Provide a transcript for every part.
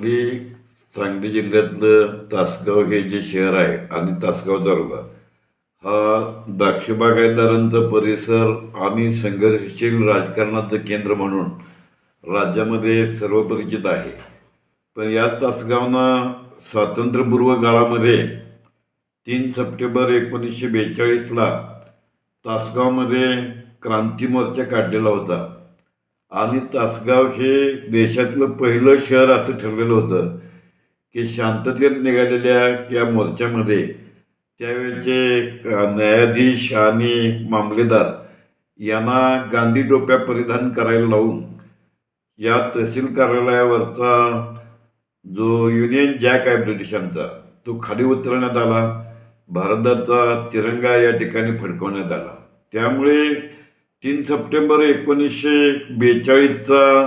सांगली सांगली जिल्ह्यातलं तासगाव हे जे शहर आहे आणि तासगाव तालुका हा द्राक्ष बागायतदारांचा परिसर आणि संघर्षशील राजकारणाचं केंद्र म्हणून राज्यामध्ये सर्वपरिचित आहे. पण याच तासगावना स्वातंत्र्यपूर्व काळामध्ये तीन सप्टेंबर एकोणीसशे बेचाळीसला तासगावमध्ये क्रांती मोर्चा काढलेला होता. आणि तासगाव हे देशातलं पहिलं शहर असं ठरलेलं होतं की शांततेत निघालेल्या या मोर्चामध्ये त्यावेळचे न्यायाधीश आणि मामलेदार यांना गांधी टोप्या परिधान करायला लावून या तहसील कार्यालयावरचा जो युनियन जॅक आहे ब्रिटिशांचा तो खाली उतरवण्यात आला भारताचा तिरंगा या ठिकाणी फडकवण्यात आला. त्यामुळे तीन सप्टेंबर एकोणीसशे बेचाळीसचा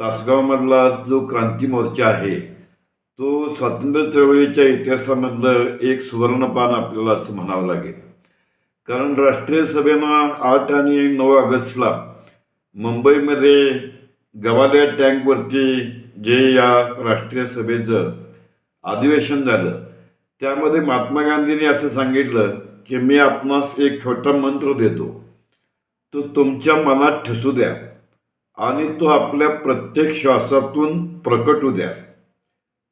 तासगावमधला जो क्रांती मोर्चा आहे तो स्वातंत्र्य चळवळीच्या इतिहासामधलं एक सुवर्णपान आपल्याला असं म्हणावं लागेल. कारण राष्ट्रीय सभेनं आठ आणि नऊ ऑगस्टला मुंबईमध्ये गवालिया टँकवरती जे या राष्ट्रीय सभेचं अधिवेशन झालं त्यामध्ये महात्मा गांधींनी असं सांगितलं की मी आपणास एक छोटा मंत्र देतो. तो तुमच्या मनात ठसू द्या आणि तो आपल्या प्रत्येक श्वासातून प्रकट होऊ द्या.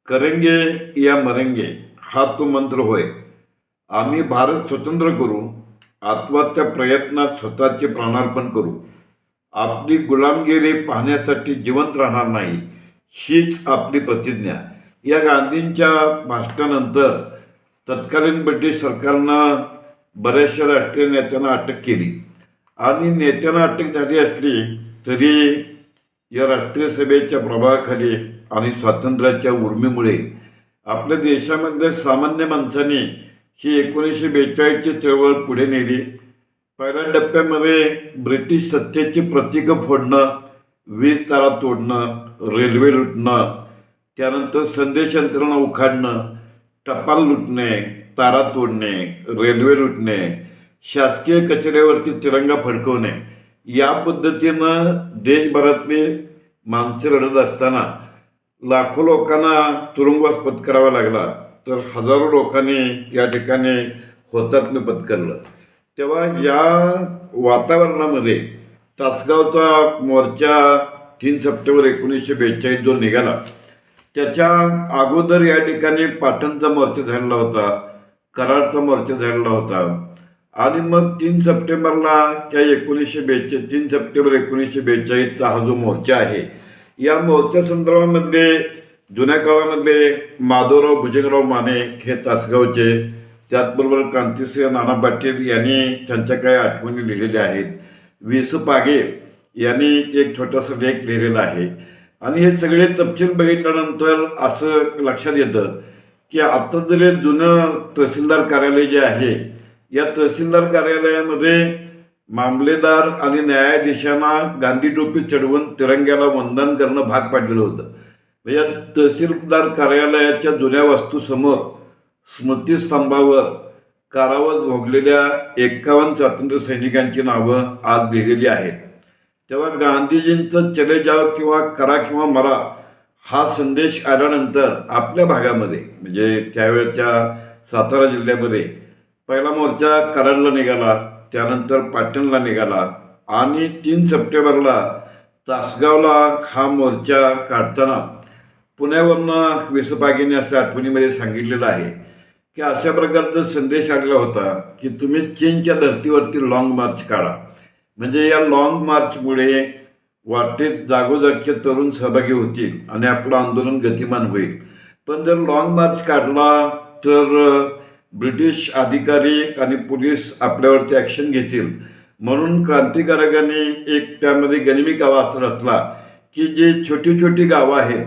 करेंगे या मरेंगे हा तो मंत्र होय. आम्ही भारत स्वतंत्र करू आत्महत्या प्रयत्नात स्वतःचे प्राणार्पण करू. आपली गुलामगिरी पाहण्यासाठी जिवंत राहणार नाही हीच आपली प्रतिज्ञा. या गांधींच्या भाषणानंतर तत्कालीन ब्रिटिश सरकारनं बऱ्याचशा राष्ट्रीय नेत्यांना अटक केली. आणि नेत्यांना अटक झाली असली तरी या राष्ट्रीय सभेच्या प्रभावाखाली आणि स्वातंत्र्याच्या उर्मीमुळे आपल्या देशामधल्या सामान्य माणसाने ही एकोणीसशे बेचाळीसची चळवळ पुढे नेली. पहिल्या टप्प्यामध्ये ब्रिटिश सत्तेची प्रतीकं फोडणं वीज तारा तोडणं रेल्वे लुटणं त्यानंतर संदेश यंत्रणा उखाडणं टपाल लुटणे तारा तोडणे रेल्वे लुटणे शासकीय कचऱ्यावरती तिरंगा फडकवणे. या पद्धतीनं देशभरातले माणसं रडत असताना लाखो लोकांना तुरुंगवास पत्करावा लागला. तर हजारो लोकांनी या ठिकाणी होतात्म्य पत्करलं. तेव्हा या वातावरणामध्ये तासगावचा मोर्चा तीन सप्टेंबर एकोणीसशे बेचाळीस जो निघाला त्याच्या अगोदर या ठिकाणी पाटणचा मोर्चा झालेला होता कराडचा मोर्चा झालेला होता. आणि मग तीन सप्टेंबरला त्या एकोणीसशे बेचे तीन सप्टेंबर एकोणीसशे बेचाळीसचा हा जो मोर्चा आहे या मोर्चा संदर्भामध्ये जुन्या काळामध्ये माधवराव भुजंगराव माने हे तासगावचे त्याचबरोबर क्रांतिसिंह नाना पाटील यांनी त्यांच्या काही आठवणी लिहिलेल्या आहेत. वि स पागे यांनी एक छोटासा लेख लिहिलेला आहे. आणि हे सगळे तपशील बघितल्यानंतर असं लक्षात येतं की आता जरी जुनं तहसीलदार कार्यालय जे आहे या तहसीलदार कार्यालयामध्ये मामलेदार आणि न्यायाधीशांना गांधी टोपी चढवून तिरंग्याला वंदन करणं भाग पाडलेलं होतं. म्हणजे या तहसीलदार कार्यालयाच्या जुन्या वास्तूसमोर स्मृतिस्तंभावर कारावास भोगलेल्या एकावन्न स्वातंत्र्य सैनिकांची नावं आज लिहिलेली आहेत. तेव्हा गांधीजींचं चले जाव किंवा करा किंवा मरा हा संदेश आल्यानंतर आपल्या भागामध्ये म्हणजे त्यावेळच्या सातारा जिल्ह्यामध्ये पहिला मोर्चा कराडला निघाला त्यानंतर पाटणला निघाला आणि तीन सप्टेंबरला तासगावला हा मोर्चा काढताना पुण्यावरनं विसपागीने असं आठवणीमध्ये सांगितलेलं आहे की अशा प्रकारचा संदेश आलेला होता की तुम्ही चीनच्या धर्तीवरती लाँग मार्च काढा. म्हणजे या लाँग मार्चमुळे वाटेत जागोजागचे तरुण सहभागी होतील आणि आपलं आंदोलन गतिमान होईल. पण जर लाँग मार्च काढला तर ब्रिटिश अधिकारी आणि पोलीस आपल्यावरती ॲक्शन घेतील. म्हणून क्रांतिकारकांनी एक त्यामध्ये गनिमी गावा असा रचला की जे छोटी छोटी गावं आहेत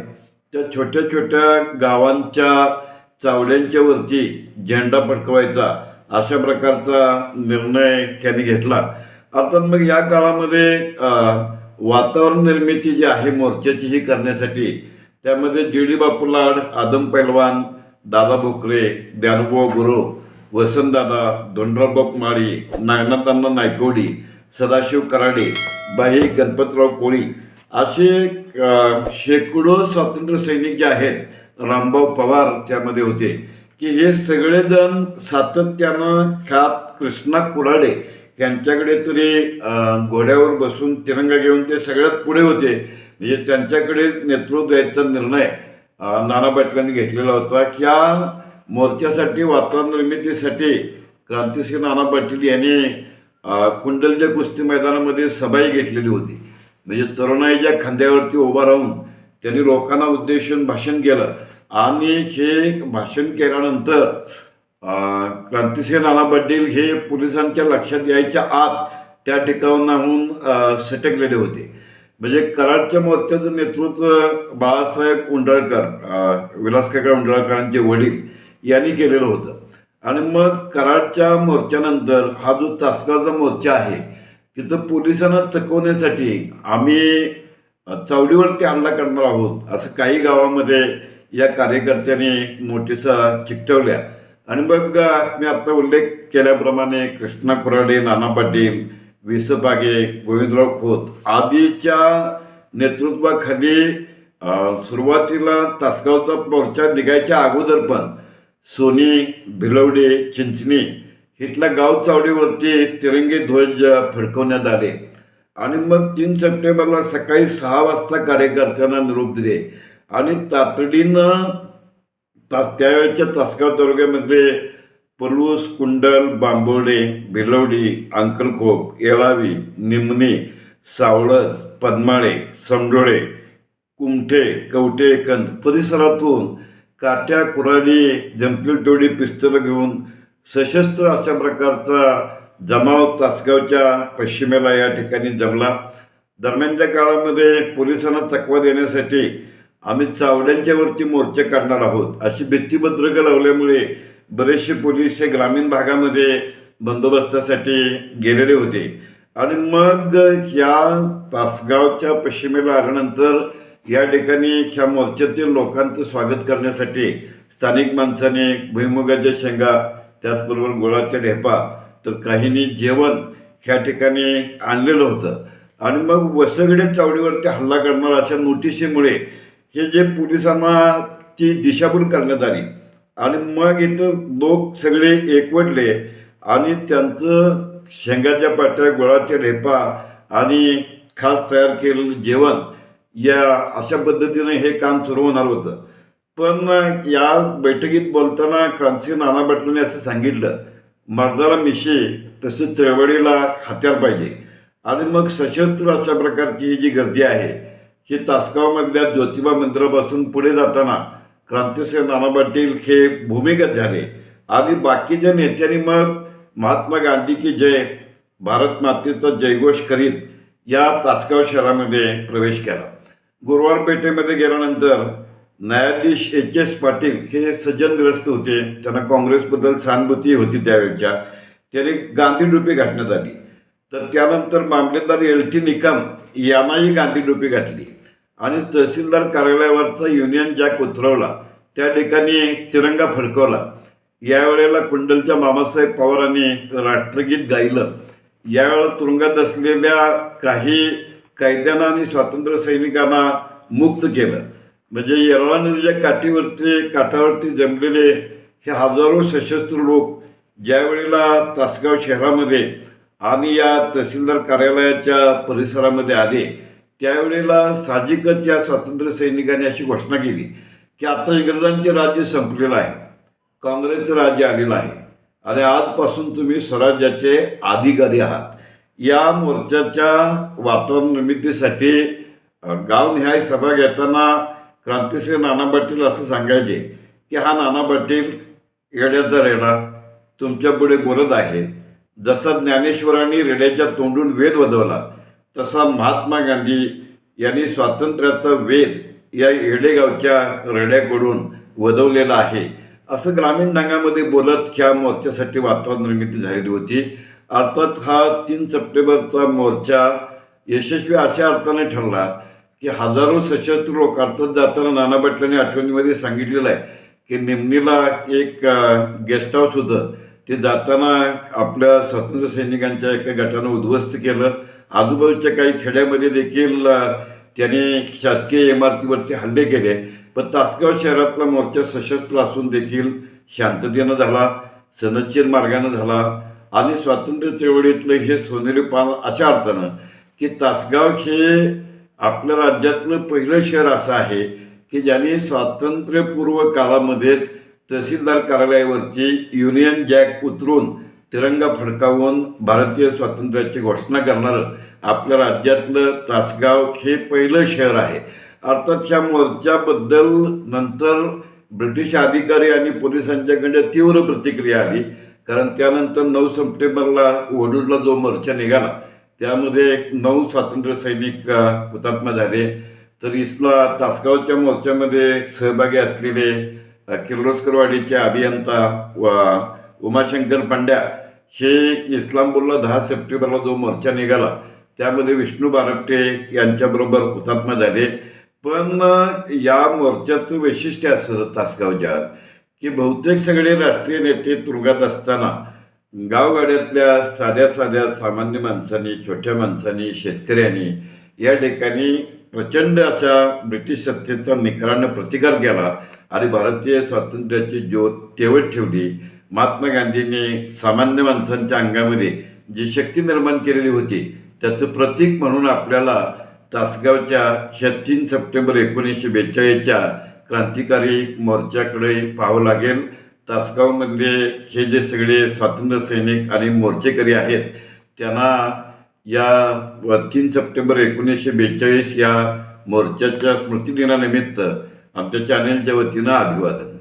त्या छोट्या छोट्या गावांच्या चावड्यांच्या वरती झेंडा फडकवायचा अशा प्रकारचा निर्णय त्यांनी घेतला. अर्थात मग या काळामध्ये वातावरण निर्मिती जी आहे मोर्चाची ही करण्यासाठी त्यामध्ये जी डी बापू लाड आदम पैलवान दादा भोकरे ज्ञानभाऊ गुरु वसंतदादा धोंडराव माळी नागनाथांना नायकोडी सदाशिव कराडे बाई गणपतराव कोळी असे शेकडो स्वातंत्र्य सैनिक जे आहेत रामभाऊ पवार त्यामध्ये होते की हे सगळेजण सातत्यानं ख्यात कृष्णा कुराडे यांच्याकडे तरी घोड्यावर बसून तिरंगा घेऊन ते सगळ्यात पुढे होते. म्हणजे त्यांच्याकडे नेतृत्व द्यायचा निर्णय नाना पाटलांनी घेतलेला होता की या मोर्चासाठी वातावरण निर्मितीसाठी क्रांतिसिंह नाना पाटील यांनी कुंडलच्या कुस्ती मैदानामध्ये सभाही घेतलेली होती. म्हणजे तरुणाईच्या खांद्यावरती उभा राहून त्यांनी लोकांना उद्देशून भाषण केलं आणि हे भाषण केल्यानंतर क्रांतिसिंह नाना पाटील हे पोलिसांच्या लक्षात यायच्या आत त्या ठिकाणाहून सटकलेले होते. म्हणजे कराडच्या मोर्चाचं नेतृत्व बाळासाहेब उंडाळकर विलास काका उंडाळकरांचे वडील यांनी केलेलं होतं. आणि मग कराडच्या मोर्चानंतर हा जो तासगावचा मोर्चा आहे तिथं पोलिसांना चकवण्यासाठी आम्ही चावडीवरती हल्ला करणार आहोत असं काही गावामध्ये या कार्यकर्त्यांनी नोटिसा चिकटवल्या. आणि मग मी आता उल्लेख केल्याप्रमाणे कृष्णा कुराडे नाना पाटील विसपागे गोविंदराव खोत. आदीच्या नेतृत्वाखाली सुरुवातीला तासगावचा मोर्चा निघायच्या अगोदर पण सोनी भिलवडे चिंचणी इथल्या गाव चावडीवरती तिरंगी ध्वज फडकवण्यात आले. आणि मग तीन सप्टेंबरला सकाळी सहा वाजता कार्यकर्त्यांना निरोप दिले. आणि तातडीनं तास त्यावेळच्या तासगाव तालुक्यामध्ये पूर्वस कुंडल बांबोडे भिलवडी अंकलखोप येळावी निमणी सावळज पद्माळे समडोळे कुमठे कवठे कंद परिसरातून काट्या कुराडी जंपील पिस्तलं घेऊन सशस्त्र अशा प्रकारचा जमाव तासगावच्या पश्चिमेला या ठिकाणी जमला. दरम्यानच्या काळामध्ये पोलिसांना चकवा देण्यासाठी आम्ही चावड्यांच्यावरती मोर्चे काढणार आहोत अशी भित्तीपत्रकं लावल्यामुळे बरेचसे पोलीस हे ग्रामीण भागामध्ये बंदोबस्तासाठी गेलेले होते. आणि मग या तासगावच्या पश्चिमेला आल्यानंतर या ठिकाणी ह्या मोर्चातील लोकांचं स्वागत करण्यासाठी स्थानिक माणसाने भुईमुगाच्या शेंगा त्याचबरोबर गुळाच्या ढेपा तर काहींनी जेवण ह्या ठिकाणी आणलेलं होतं. आणि मग वसगडे चावडीवरती हल्ला करणार अशा नोटिशीमुळे हे जे पोलिसांना ती दिशाभूल करण्यात आली आणि मग इथं लोक सगळे एकवटले आणि त्यांचं शेंगाच्या पाट्या गुळाच्या रेपा आणि खास तयार केलेलं जेवण या अशा पद्धतीने हे काम सुरू होणार होतं. पण या बैठकीत बोलताना क्रांती नाना पाटलांनी असं सांगितलं मर्दाला मिशी तसेच चळवळीला हत्यार पाहिजे. आणि मग सशस्त्र अशा प्रकारची ही जी गर्दी आहे ही तासगावमधल्या ज्योतिबा मंदिरापासून पुढे जाताना क्रांतिसिंह नाना पाटील हे भूमिगत झाले. आणि बाकीच्या नेत्यांनी मग महात्मा गांधी की जय भारत मातेचा जयघोष करीत या तासगाव शहरामध्ये प्रवेश केला. गुरुवार पेठेमध्ये गेल्यानंतर न्यायाधीश एच एस पाटील हे सज्जनग्रस्त होते. त्यांना काँग्रेसबद्दल सहानुभूती होती त्यावेळच्या. त्याने गांधी डोपी घातण्यात आली. तर त्यानंतर मामलेदार एल टी निकम यांनाही गांधीडोपी घातली. आणि तहसीलदार कार्यालयावरचा युनियन जॅक उतरवला त्या ठिकाणी तिरंगा फडकवला. यावेळेला कुंडलच्या मामासाहेब पवारांनी राष्ट्रगीत गायलं. यावेळेला तुरुंगात असलेल्या काही कैद्यांना आणि स्वातंत्र्य सैनिकांना मुक्त केलं. म्हणजे येरळा नदीच्या काठीवरती काठावरती जमलेले हे हजारो सशस्त्र लोक ज्यावेळेला तासगाव शहरामध्ये आणि या तहसीलदार कार्यालयाच्या परिसरामध्ये आले त्यावेळेला साहजिकच या स्वातंत्र्य सैनिकांनी अशी घोषणा केली की आता इंग्रजांचे राज्य संपलेलं आहे. काँग्रेसचं राज्य आलेलं आहे. आणि आजपासून तुम्ही स्वराज्याचे अधिकारी आहात. या मोर्चाच्या वातावरण निर्मितीसाठी गावनिहाय सभा घेताना क्रांतिसिंह नाना पाटील असं सांगायचे की हा नाना पाटील येड्याचा रेडा तुमच्यापुढे बोलत आहे. जसा ज्ञानेश्वरांनी रेड्याच्या तोंडून वेद वधवला तसा महात्मा गांधी यांनी स्वातंत्र्याचा वेद या येडेगावच्या रड्याकडून वधवलेला आहे. असं ग्रामीण रंगामध्ये बोलत ह्या मोर्चासाठी वातावरण निर्मिती झालेली होती. अर्थात हा तीन सप्टेंबरचा मोर्चा यशस्वी अशा अर्थाने ठरला की हजारो सशस्त्र लोक अर्थात जाताना नाना पाटलांनी आठवणीमध्ये सांगितलेलं आहे की निमणीला एक गेस्ट हाऊस होतं. ते जाताना आपल्या स्वातंत्र्य सैनिकांच्या एका गटानं उद्ध्वस्त केलं. आजूबाजूच्या काही खेड्यामध्ये देखील त्याने शासकीय इमारतीवरती हल्ले केले. पण तासगाव शहरातला मोर्चा सशस्त्र असून देखील शांततेनं झाला सनदशीर मार्गानं झाला आणि स्वातंत्र्य चळवळीतलं हे सोनेरी पान अशा अर्थानं की तासगाव हे आपल्या राज्यातलं पहिलं शहर असं आहे की ज्याने स्वातंत्र्यपूर्व काळामध्येच तहसीलदार कार्यालयावरती युनियन जॅक उतरून तिरंगा फडकावून भारतीय स्वातंत्र्याची घोषणा करणारं आपल्या राज्यातलं तासगाव हे पहिलं शहर आहे. अर्थात ह्या मोर्चाबद्दल नंतर ब्रिटिश अधिकारी आणि पोलिसांच्याकडे तीव्र प्रतिक्रिया आली. कारण त्यानंतर नऊ सप्टेंबरला वडूडला जो मोर्चा निघाला त्यामध्ये नऊ स्वातंत्र्य सैनिक हुतात्मा झाले. तर इसला तासगावच्या मोर्चामध्ये सहभागी असलेले किर्लोस्करवाडीचे अभियंता व उमाशंकर पांड्या हे इस्लामपूरला दहा सप्टेंबरला जो मोर्चा निघाला त्यामध्ये विष्णू बारपटे यांच्याबरोबर हुतात्मा झाले. पण या मोर्चाचं वैशिष्ट्य असं तासगावच्या. की बहुतेक सगळे राष्ट्रीय नेते तुरुंगात असताना गावगाड्यातल्या साध्या साध्या सामान्य माणसांनी छोट्या माणसांनी शेतकऱ्यांनी या ठिकाणी प्रचंड अशा ब्रिटिश सत्तेचा निकरानं प्रतिकार केला आणि भारतीय स्वातंत्र्याची ज्योत तेवत ठेवली. महात्मा गांधींनी सामान्य माणसांच्या अंगामध्ये जी शक्ती निर्माण केलेली होती त्याचं प्रतीक म्हणून आपल्याला तासगावच्या ह्या तीन सप्टेंबर एकोणीसशे बेचाळीसच्या क्रांतिकारी मोर्चाकडे पाहावं लागेल. तासगावमधले हे जे सगळे स्वातंत्र्य सैनिक आणि मोर्चेकरी आहेत त्यांना या तीन सप्टेंबर एकोणीसशे बेचाळीस या मोर्चाच्या स्मृतिदिनानिमित्त आमच्या चॅनेलच्या वतीनं अभिवादन.